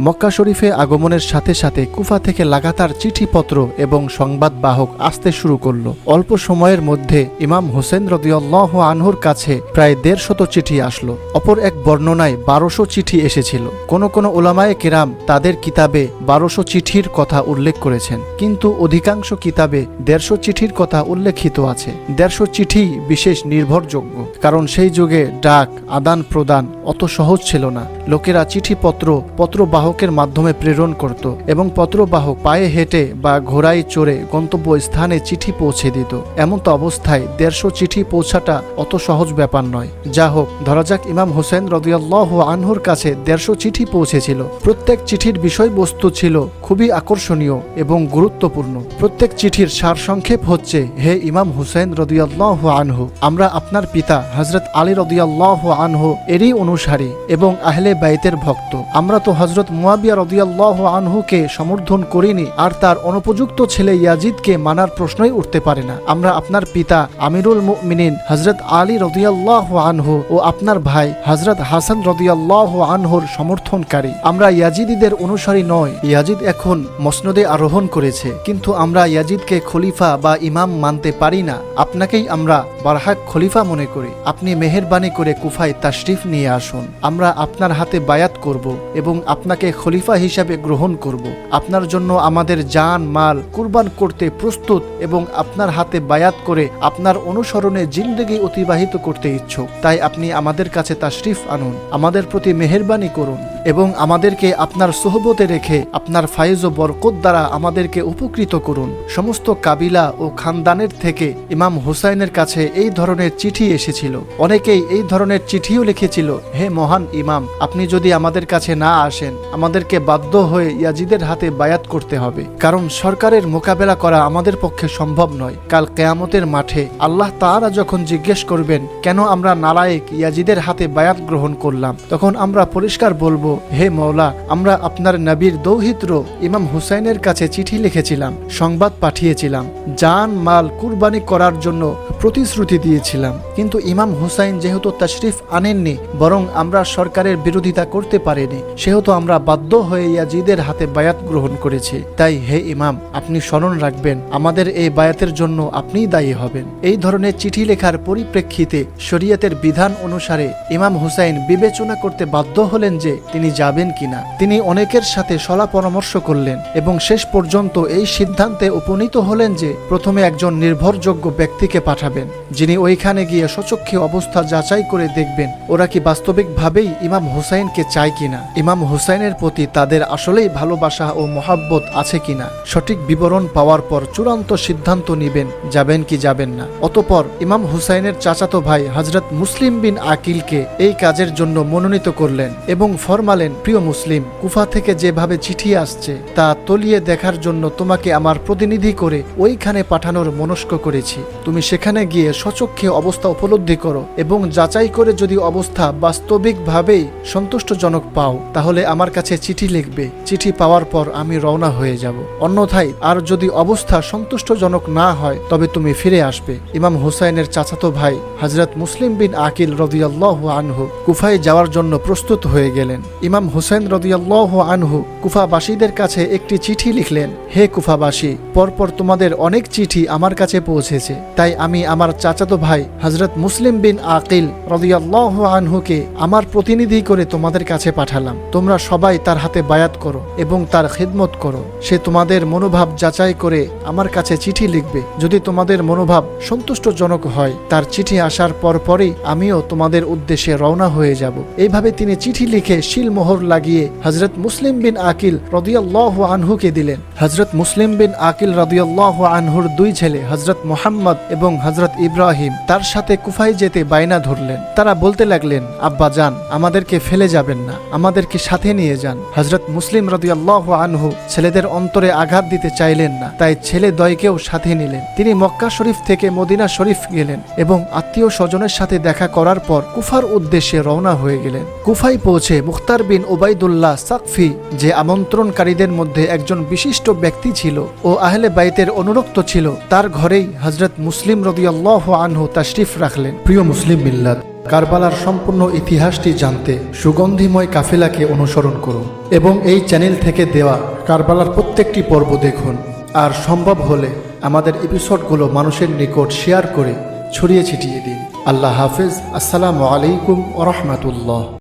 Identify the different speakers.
Speaker 1: মক্কা শরীফে আগমনের সাথে সাথে কুফা থেকে লাগাতার চিঠিপত্র এবং সংবাদ বাহক আসতে শুরু করল। অল্প সময়ের মধ্যে ইমাম হোসেন রদিয়াল্লাহ আনহুর কাছে প্রায় দেড়শত চিঠি আসলো। অপর এক বর্ণনায় বারোশো চিঠি এসেছিল। কোন কোন ওলামায়ে কেরাম তাদের কিতাবে বারোশো চিঠির কথা উল্লেখ করেছেন। কিন্তু অধিকাংশ কিতাবে দেড়শো চিঠির কথা উল্লেখিত আছে। দেড়শো চিঠি বিশেষ নির্ভরযোগ্য, কারণ সেই যুগে ডাক আদান প্রদান অত সহজ ছিল না। লোকেরা চিঠিপত্র পত্রবাহকের মাধ্যমে প্রেরণ করত এবং পত্রবাহক পায়ে হেঁটে বা ঘোড়ায় চড়ে গন্তব্য স্থানে চিঠি পৌঁছে দিত। এমন তো অবস্থায় দেড়শো চিঠি পৌঁছাটা অত সহজ ব্যাপার নয়। যা হোক, ধরা যাক ইমাম হোসেন রদিয়াল্লাহ আনহুর কাছে দেড়শো চিঠি পৌঁছেছিল। প্রত্যেক চিঠির বিষয়বস্তু ছিল খুবই আকর্ষণীয় এবং গুরুত্বপূর্ণ। প্রত্যেক চিঠির সারসংক্ষেপ হচ্ছে, হে ইমাম হুসেন রদিয়াল্লাহ আনহু, আমরা আপনার পিতা হজরত আলী রদিয়াল্লাহ আনহু এরই অনুসারী এবং আহলে বাইতের ভক্ত। আমরা তো হজরত মুয়াবিয়া রদিয়াল্লাহ আনহুকে সমর্থন করিনি, আর তার অনুপযুক্ত ছেলে ইয়াজিদকে মানার প্রশ্নই উঠতে পারে না। আমরা আপনার পিতা আমিরুল মুমিনিন হজরত আলী রদিয়াল্লাহ আনহু ও আপনার ভাই হজরত হাসান রদিয়াল্লাহ আনহুর সমর্থনকারী। আমরা ইয়াজিদিদের অনুসারী নয় ইয়াজিদ এখন মসনদে আরোহণ করেছে। কিন্তু আমরা ইয়াজিদকে খলিফা বা ইমাম মানতে পারি না। আপনাকেই আমরা বারহাক খলিফা মনে করি। আপনি মেহেরবানি করে কুফায় তাশরিফ নিয়ে আসুন। আমরা আপনার হাতে বায়াত করব এবং আপনাকে খলিফা হিসাবে গ্রহণ করব। আপনার জন্য আমাদের জান, মাল কুরবান করতে প্রস্তুত এবং আপনার হাতে বায়াত করে আপনার অনুসরণে জিন্দগি অতিবাহিত করতে ইচ্ছুক। তাই আপনি আমাদের কাছে তাশরিফ আনুন। আমাদের প্রতি মেহেরবানি করুন। এবং আমাদেরকে আপনার সোহবতে রেখে আপনার ফায়েজ ও বরকত দ্বারা আমাদেরকে উপকৃত করুন। সমস্ত কাবিলা ও খানদানের থেকে ইমাম হুসাইনের কাছে এই ধরনের চিঠি এসেছিল। অনেকেই এই ধরনের চিঠিও লিখেছিল, হে মহান ইমাম, আপনি যদি আমাদের কাছে না আসেন, আমাদেরকে বাধ্য হয়ে ইয়াজিদের হাতে বায়াত করতে হবে। কারণ সরকারের মোকাবেলা করা আমাদের পক্ষে সম্ভব নয়। কাল কেয়ামতের মাঠে আল্লাহ তাআলা যখন জিজ্ঞেস করবেন, কেন আমরা নালায়েক ইয়াজিদের হাতে বায়াত গ্রহণ করলাম? তখন আমরা পরিষ্কার বলব হে মৌলা আমরা আপনার নবীর দৌহিত্র ইমাম হুসাইনের কাছে চিঠি লিখেছিলাম, সংবাদ পাঠিয়েছিলাম। যান মাল কুরবানি করার জন্য প্রতিশ্রুতি দিয়েছিলাম, কিন্তু ইমাম হুসাইন যেহেতু তাশরিফ আনেননি, বরং আমরা সরকারের বিরোধিতা করতে পারিনি, সেহেতু আমরা বাধ্য হয়ে ইয়াজিদের হাতে বায়াত গ্রহণ করেছি। তাই হে ইমাম, আপনি স্মরণ রাখবেন, আমাদের এই বায়াতের জন্য আপনিই দায়ী হবেন। এই ধরনের চিঠি লেখার পরিপ্রেক্ষিতে শরীয়তের বিধান অনুসারে ইমাম হুসাইন বিবেচনা করতে বাধ্য হলেন যে তিনি যাবেন কিনা। তিনি অনেকের সাথে সলা পরামর্শ করলেন এবং শেষ পর্যন্ত এই সিদ্ধান্তে উপনীত হলেন যে প্রথমে একজন নির্ভরযোগ্য ব্যক্তিকে পাঠাবেন। যিনি ওইখানে গিয়ে সচক্ষে অবস্থা যাচাই করে দেখবেন, ওরা কি বাস্তবিকভাবেই ইমাম হুসাইনকে চায় কিনা? ইমাম হুসাইনের প্রতি তাদের আসলেই ভালোবাসা ও মহাব্বত আছে কিনা? সঠিক বিবরণ পাওয়ার পর চূড়ান্ত সিদ্ধান্ত নিবেন, যাবেন কি যাবেন না। অতপর ইমাম হুসাইনের চাচাতো ভাই হজরত মুসলিম বিন আকিলকে এই কাজের জন্য মনোনীত করলেন এবং ফরমালেন, প্রিয় মুসলিম, কুফা থেকে যেভাবে চিঠি আসছে, তা তলিয়ে দেখার জন্য তোমাকে আমার প্রতিনিধি করে ওইখানে পাঠানোর মনস্ক করেছি। তুমি সেখানে গিয়ে সচক্ষে অবস্থা উপলব্ধি করো এবং যাচাই করে যদি অবস্থা বাস্তবিকভাবেই সন্তুষ্টজনক পাও, তাহলে আমার কাছে চিঠি লিখবে। চিঠি পাওয়ার পর আমি রওনা হয়ে যাব। অন্যথায় আর যদি অবস্থা সন্তুষ্টজনক না হয়, তবে তুমি ফিরে আসবে। ইমাম হুসাইনের চাচাতো ভাই হজরত মুসলিম বিন আকিল রদিয়াল্লাহ আনহু কুফায় যাওয়ার জন্য প্রস্তুত হয়ে গেলেন। ইমাম হুসাইন রদিয়াল্লাহ আনহু কুফাবাসীদের কাছে একটি চিঠি লিখলেন, হে কুফাবাসী, পরপর তোমাদের অনেক চিঠি আমার কাছে পৌঁছেছে, তাই আমি আমার চাচাতো ভাই হজরত মুসলিম বিন আকিল রদিয়াল্লাহ আনহুকে আমার প্রতিনিধি করে তোমাদের কাছে পাঠালাম। তোমরা সবাই তার হাতে বায়াত করো এবং তার খিদমত করো। সে তোমাদের মনোভাব যাচাই করে আমার কাছে চিঠি লিখবে। যদি তোমাদের মনোভাব সন্তুষ্টজনক হয়, তার চিঠি আসার পর পরেই আমিও তোমাদের উদ্দেশ্যে রওনা হয়ে যাব। এইভাবে তিনি চিঠি লিখে শিলমোহর লাগিয়ে হজরত মুসলিম বিন আকিল রদিয়াল্লাহ আনহুকে দিলেন। হজরত মুসলিম বিন আকিল রদিয়াল্লাহ আনহুর দুই ছেলে হজরত মোহাম্মদ এবং হজরত ইব্রাহিম তার সাথে কুফাই যেতে বায়না ধরলেন। তারা বলতে লাগলেন, আব্বা যান, আমাদেরকে ফেলে যাবেন না, আমাদেরকে সাথে নিয়ে যান। হজরত মুসলিম রদিয়াল্লাহ আনহু ছেলেদের অন্তরে আঘাত দিতে চাইলেন না, তাই ছেলে দয়কেও সাথে নিলেন। তিনি মক্কা শরীফ থেকে মদিনা শরীফ গেলেন এবং আত্মীয় স্বজনের সাথে দেখা করার পর কুফার উদ্দেশ্যে রওনা হয়ে গেলেন। কুফাই পৌঁছে মুখতার বিন ওবায়দুল্লাহ সাকফি, যে আমন্ত্রণকারীদের মধ্যে একজন বিশিষ্ট ব্যক্তি ছিল ও আহলে বাইতের অনুরক্ত ছিল, তার ঘরেই হজরত মুসলিম আনহু তাশরিফ রাখলেন। প্রিয় মুসলিম কারবালার সম্পূর্ণ ইতিহাসটি জানতে সুগন্ধিময় কাফিলাকে অনুসরণ করুন এবং এই চ্যানেল থেকে দেওয়া কারবালার প্রত্যেকটি পর্ব দেখুন। আর সম্ভব হলে আমাদের এপিসোডগুলো মানুষের নিকট শেয়ার করে ছড়িয়ে ছিটিয়ে দিন। আল্লাহ হাফিজ। আসসালামু আলাইকুম ওরহমতুল্লাহ